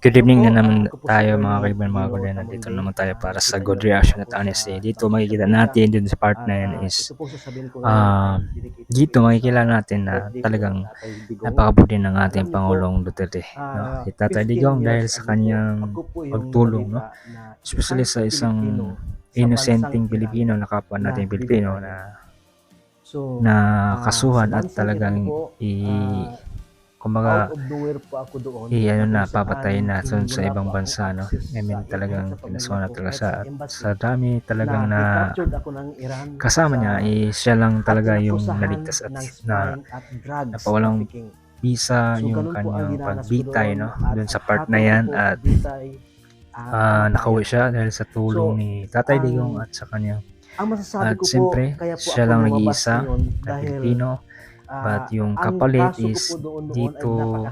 Good evening na naman tayo mga kaibigan mga kulen. Nandito naman tayo para sa good reaction at honesty. Dito makikita natin dun sa part na yan is ah, dito makikilala natin na talagang napakabuti ng ating Pangulong Duterte. No? Si Tatay Digong dahil sa kanyang pagtulong, no? especially sa isang innocenting Pilipino na kapwa natin Pilipino na na kasuhan at talagang i kumbaga out of nowhere po ako doon. i ano na papatayin na dun sa ibang pa bansa no? I mean talagang pinasuhan na talaga sa sa dami talagang na kasama sa- niya eh, siya lang talaga yung naligtas at na napawalang visa yung kanyang pagbitay doon. no? Dun sa part na yan at kamatayan. nakauwi siya dahil sa tulong ni Tatay Digong at sa kanyang Ang masasabi At ko siyempre, po, kaya po siya lang nag-iisa na Pilipino ah, but yung ang kapalit is dito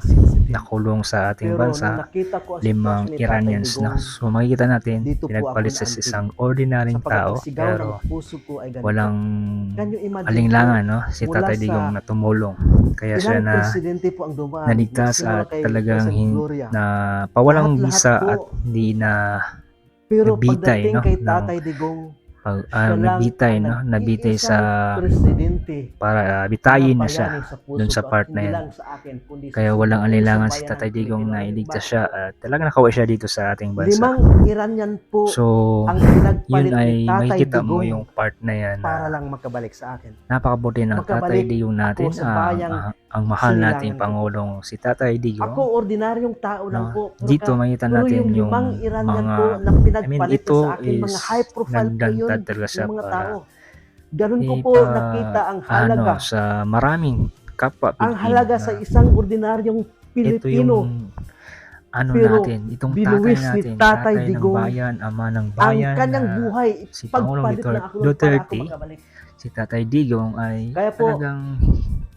nakulong sa ating Pero bansa. limang Iranians na so makikita natin pinagpalit sa isang ordinaryong tao pero walang alinlangan no? Si Tatay Digong na tumulong. Kaya siya na po ang dumaan? naligtas at talagang na pawalang visa at hindi na Pero nagbitay, pagdating no, kay Tatay Digong, pag siya ah, ang no nabitay sa presidente para ah, bitayin na siya bayani sa part na yan. kaya walang buong alinlangan si Tatay Digong na iligtas siya at talagang nakauwi siya dito sa ating bansa Limang Iranian po so ang yun ay ni Tatay makikita mo Digong yung part na yan para na lang makabalik sa akin. napakabuti ng Tatay Digong natin ako ah, ah, ang mahal nating ko. Pangulong si Tatay Ako, Digong ordinaryong tao lang no, po. Dito makita natin yung mga po na pinagpalit ito sa akin, mga is high profile po nagdantad talaga yung mga tao. Ganun ko po ipa- nakita ang ano halaga. sa maraming kapwa ang Pilipino halaga na sa isang ordinaryong ito Pilipino. yung ano Pero natin, itong tatay ni natin, Tatay tatay ng Digong bayan, ama ng ang bayan kanyang na buhay, si Pangulong Duterte, na ako Duterte, si Tatay Digong ay Kaya po, talagang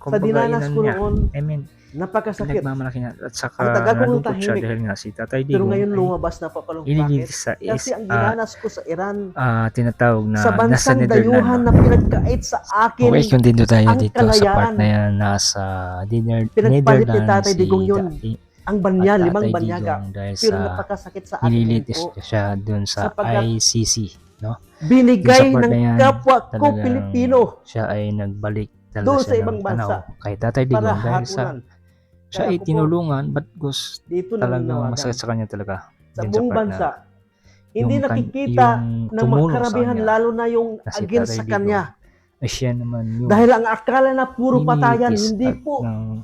Sa kumbaga dinanas inan ko niya. noon, I mean, napakasakit. pinagmamalaki niya at saka Ang tagal siya dahil nga si Tatay Pero Digong ngayon ay lumabas na papalong bakit? sa is Kasi ang ah, dinanas ko sa Iran, ah, tinatawag na sa nasa bansang dayuhan Netherlands. na pinagkait sa akin, Okay, kung dito tayo ang dito sa part kalayaan. na yan, nasa dinner, Pinagpalit ni Tatay Digong yun. Ang Tatay limang banyaga. Pero sa napakasakit sa akin nililitis siya dun sa Sapagkat ICC, no? Binigay sa ng na kapwa ko Pilipino Siya ay nagbalik talaga Doon sa ibang ng bansa tanaw kay Tatay para Digong dahil sa siya ay tinulungan but gusto Dito talagang masakit sa kanya talaga. Sa buong bansa, hindi yung nakikita yung ng mga tumulong sa karabihan, kanya lalo na yung si against sa kanya. ay siya naman yung Dahil ang akala na puro patayan, hindi po. ng,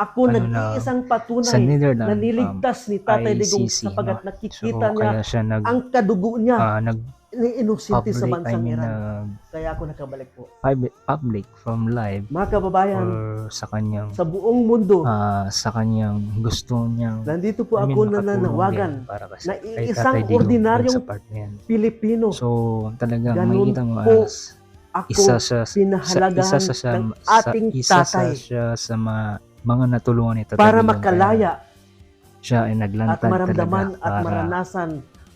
Ako ano na, nag-iisang sa patunay Netherlands na um, niligtas ni Tatay Digong ICC, sapagat no? nakikita so, niya nag ang kadugo niya ah, nag ni public sa I bansang mean Iran. nag Kaya ako nakabalik po. public, public from live Mga kababayan, sa kanyang sa buong mundo, ah, sa kanyang gusto niyang nandito po I mean, ako nananawagan para kasi na iisang Digong ordinaryong sa na. Pilipino. So, talagang Ganun makikita mo po as ako isa sa, pinahalagahan isa siya ng sa, ating isa tatay sa siya sa mga, mga natulungan ni Tatay para makalaya siya ay at naglantad maramdaman talaga at maranasan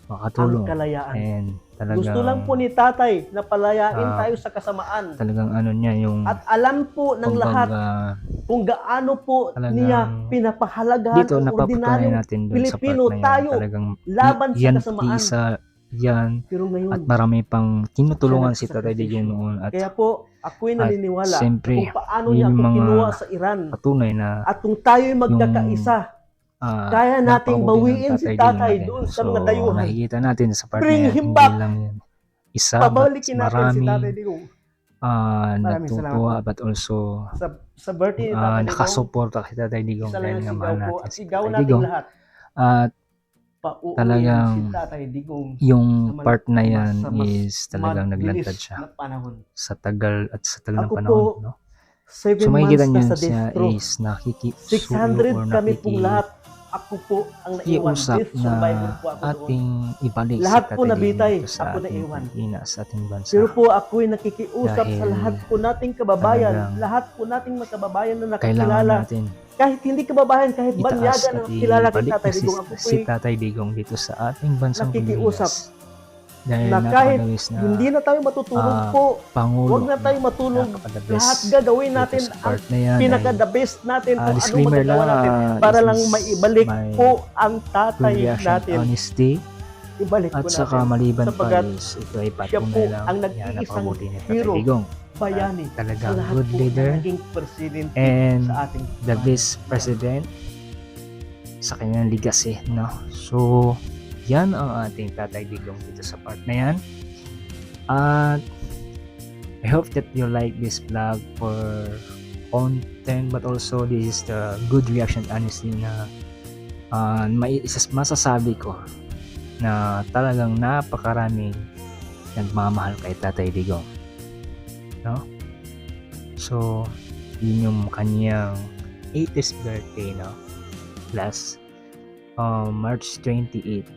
ang makatulong. kalayaan. And talagang, Gusto lang po ni tatay na palayain Ah, tayo sa kasamaan. talagang ano niya yung At alam po ng lahat kung gaano po Talagang niya pinapahalagahan dito ang ordinaryong natin Pilipino, na tayo, talagang laban sa yan, kasamaan. isa yan Pero ngayon, at marami pang tinutulungan si Tatay noon at kaya po ako'y naniniwala siyempre, kung paano niya ako kinuha sa Iran. patunay na At kung tayo'y magkakaisa, ah, kaya nating bawiin si tatay doon sa mga dayuhan. nakikita natin sa part Bring him back. lang yan isa Pabalikin natin si Tatay Digong ah, Maraming natutuwa but also sa, sa birthday ni ah, Tatay Digong. nakasuporta kay Tatay Digong dahil nga mahal natin at si Tatay natin Digong lahat. at Pauuwiin Talagang si Tatay Digong yung part na yan mas is talagang naglantad siya na panahon. sa tagal at sa tagal ng Ako panahon po, no? Seven So makikita niyo sa siya is nakikisuyo 600 or kami pong nakiki- lahat. Ako po ang naiwan. iusap Death na po ako doon. ating ibalik Lahat po nabitay, sa ako naiwan. Sa ating bansa. Pero po ako'y nakikiusap sa lahat po nating kababayan, lahat po nating mga kababayan na kailangan nakakilala. natin Kahit hindi kababayan, kahit at na kilala kay Tatay si, Digong, ako si po'y Tatay Digong dito sa ating bansang. Pilipinas. Dahil na kahit na hindi na tayo matutulog ah, po. Pangulo. Huwag na tayo matulog. Lahat gagawin natin ang part na yan. pinaka the best natin ah, kung disclaimer magagawa natin ah, para lang maibalik po ang tatay natin. honesty. Ibalik At saka natin. maliban pa is ito ay siya patunay po lang ang nag-iisang hero, bayani sa Talagang lahat good leader and sa ating the best president sa kanyang legacy, no? So, yan ang ating Tatay Digong dito sa part na yan. At I hope that you like this vlog for content but also this is the good reaction honestly na uh, may isas masasabi ko na talagang napakaraming nagmamahal kay Tatay Digong. No? So, yun yung kanyang 80th birthday, no? Last um, March 28.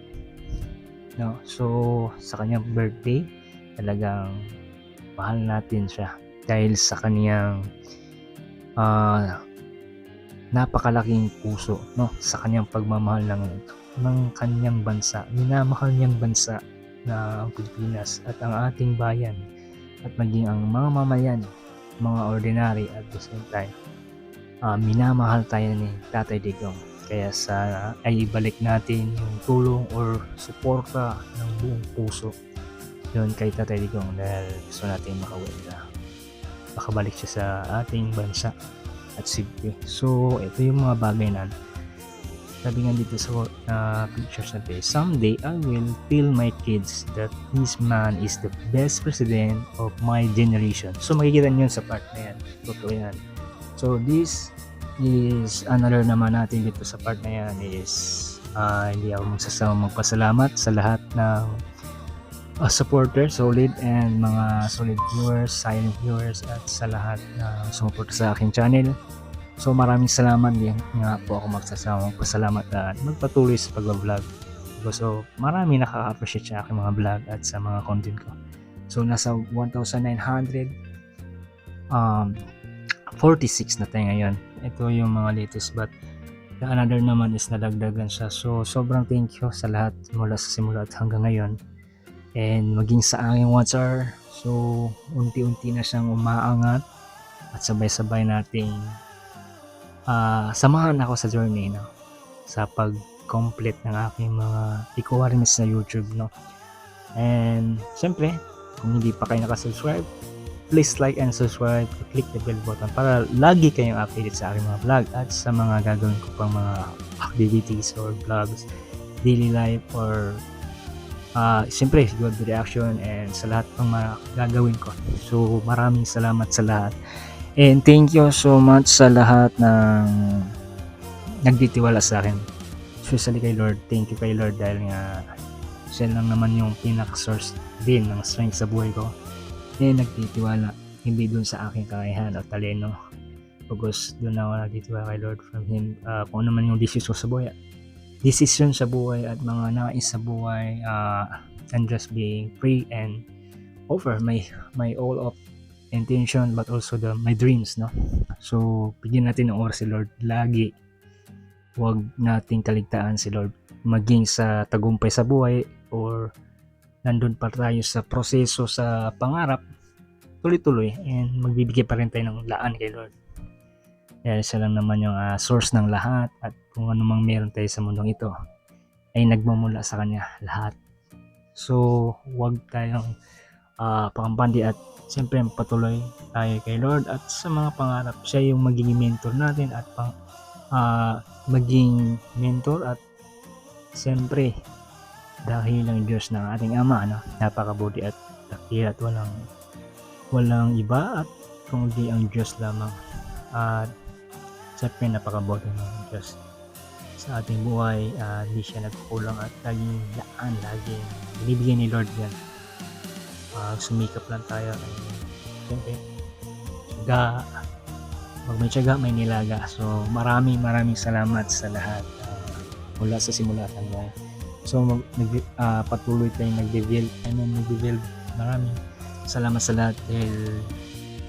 No? So, sa kanyang birthday, talagang mahal natin siya dahil sa kanyang ah, napakalaking puso no sa kanyang pagmamahal ng ng kanyang bansa minamahal niyang bansa na ang Pilipinas at ang ating bayan at maging ang mga mamayan mga ordinary at the same time ah, minamahal tayo ni Tatay Digong. Kaya sa ay ibalik natin yung tulong or suporta ng buong puso yun kay Tatay Digong dahil gusto natin makauwi na makabalik siya sa ating bansa at sige so ito yung mga bagay na sabi nga dito sa uh, pictures na to, someday I will tell my kids that this man is the best president of my generation. So makikita nyo sa part na yan. Totoo yan. So this is another naman natin dito sa part na yan is ah, hindi ako magsasama magpasalamat sa lahat ng uh, supporter, solid and mga solid viewers, silent viewers at sa lahat na sumuporta sa aking channel. So maraming salamat din nga po ako magsasama magpasalamat at magpatuloy sa pag-vlog. So marami nakaka-appreciate sa aking mga vlog at sa mga content ko. So nasa 1,900 um 46 na tayo ngayon. Ito yung mga latest but the another naman is nadagdagan siya. So sobrang thank you sa lahat mula sa simula at hanggang ngayon and maging sa aking WhatsApp. So, unti-unti na siyang umaangat at sabay-sabay nating ah samahan ako sa journey no sa pag-complete ng aking mga requirements sa YouTube no. And syempre, kung hindi pa kayo nakasubscribe, please like and subscribe, click the bell button para lagi kayong updated sa aking mga vlog at sa mga gagawin ko pang mga activities or vlogs, daily life or ah siyempre good reaction and sa lahat ng mga gagawin ko. So maraming salamat sa lahat. And thank you so much sa lahat ng nagtitiwala sa akin. Especially kay Lord. Thank you kay Lord dahil nga siya lang naman yung pinaka-source din ng strength sa buhay ko. Eh nagtitiwala hindi dun sa aking kakayahan o taleno. Pagos dun ako nagtitiwala kay Lord from Him. ah, kung ano man yung decision sa buhay decision sa buhay at mga nais sa buhay uh, and just being free and over my my all of intention but also the my dreams no? So bigyan natin ng oras si Lord. Lagi huwag nating kaligtaan si Lord. Maging sa tagumpay sa buhay or nandun pa tayo sa proseso sa pangarap tuloy-tuloy. And magbibigay pa rin tayo ng laan kay Lord. Dahil siya lang naman yung ah, source ng lahat at kung ano mang meron tayo sa mundong ito ay nagmumula sa kanya lahat. So, huwag tayong uh, pakambandi at siyempre patuloy tayo kay Lord at sa mga pangarap. Siya yung magiging mentor natin at pang, ah, maging mentor at siyempre dahil ang Diyos ng ating Ama, no? napakabuti at dakil at walang walang iba at kundi ang Diyos lamang. At siyempre napakabuti ng Diyos sa ating buhay ah, hindi siya nagkukulang at laging laan laging binibigyan ni Lord yan Ah, sumikap lang tayo. Ay siyempre tiyaga. Pag may tiyaga may nilaga. So maraming maraming salamat sa lahat ah, mula sa simula hanggang so mag, ah, patuloy tayong nag-build I mean nag-build maraming salamat sa lahat dahil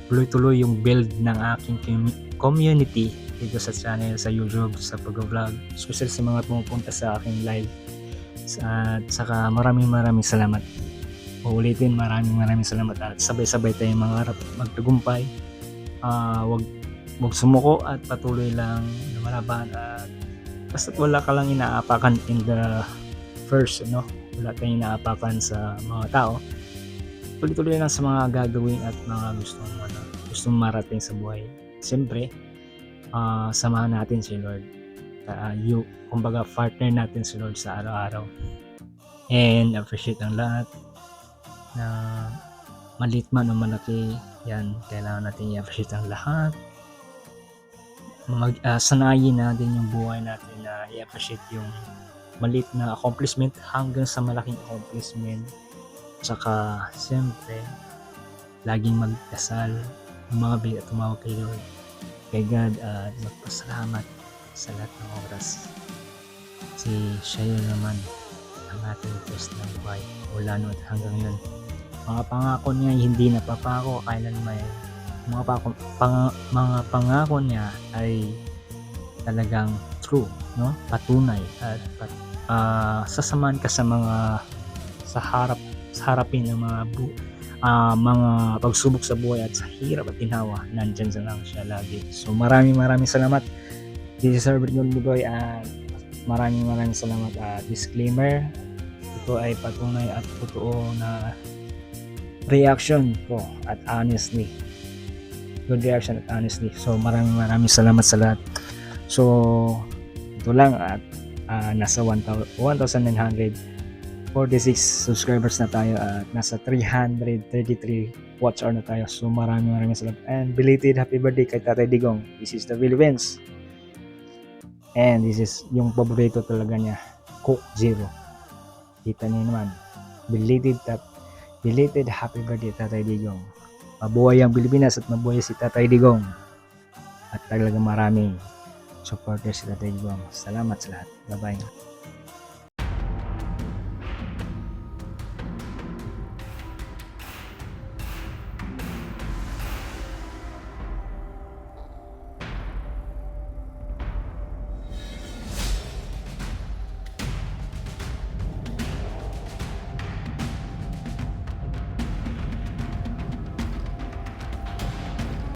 tuloy-tuloy yung build ng aking commu- community dito sa channel, sa YouTube, sa pag-vlog, especially sa mga pumupunta sa aking live. At saka maraming maraming salamat. Uulitin maraming maraming salamat at sabay-sabay tayong mangarap magtagumpay. Ah, wag wag sumuko at patuloy lang lumalaban at basta wala ka lang inaapakan in the first no wala tayong inaapakan sa mga tao. Tuloy-tuloy lang sa mga gagawin at mga gustong ano, gustong marating sa buhay. Siyempre ah, samahan natin si Lord. Uh, you, kumbaga partner natin si Lord sa araw-araw. And appreciate ang lahat na malit man o malaki yan kailangan natin i-appreciate ang lahat. Mag ah, sanayin natin yung buhay natin na i-appreciate yung malit na accomplishment hanggang sa malaking accomplishment. Tsaka siyempre laging magdasal umabig at tumawag kay Lord kay God at magpasalamat sa lahat ng oras. Si siya yun naman ang ating Diyos ng buhay mula noon hanggang yun mga pangako niya hindi napapako. Kailan may mga, pako, pang, mga pangako niya ay talagang true no? Patunay at pat, ah, sasamahan ka sa mga sa harap sa harapin ng mga bu, ah, mga pagsubok sa buhay at sa hirap at ginawa nandyan sa lang siya lagi. So maraming maraming salamat. This is Herbert Nulbugoy at maraming maraming salamat. At disclaimer ito ay patunay at totoo na reaction ko at honestly. Good reaction at honestly. So maraming maraming salamat sa lahat. So ito lang at ah, nasa 1,000 1,946 subscribers na tayo at nasa 333 watch hour na tayo. So maraming maraming salamat. And belated happy birthday kay Tatay Digong. This is the Philippines and this is yung paborito talaga niya. Coke Zero. Kita niyo naman. Belated tap belated happy birthday Tatay Digong. Mabuhay ang Pilipinas at mabuhay si Tatay Digong. At talagang maraming supporters si Tatay Digong. Salamat sa lahat. Bye bye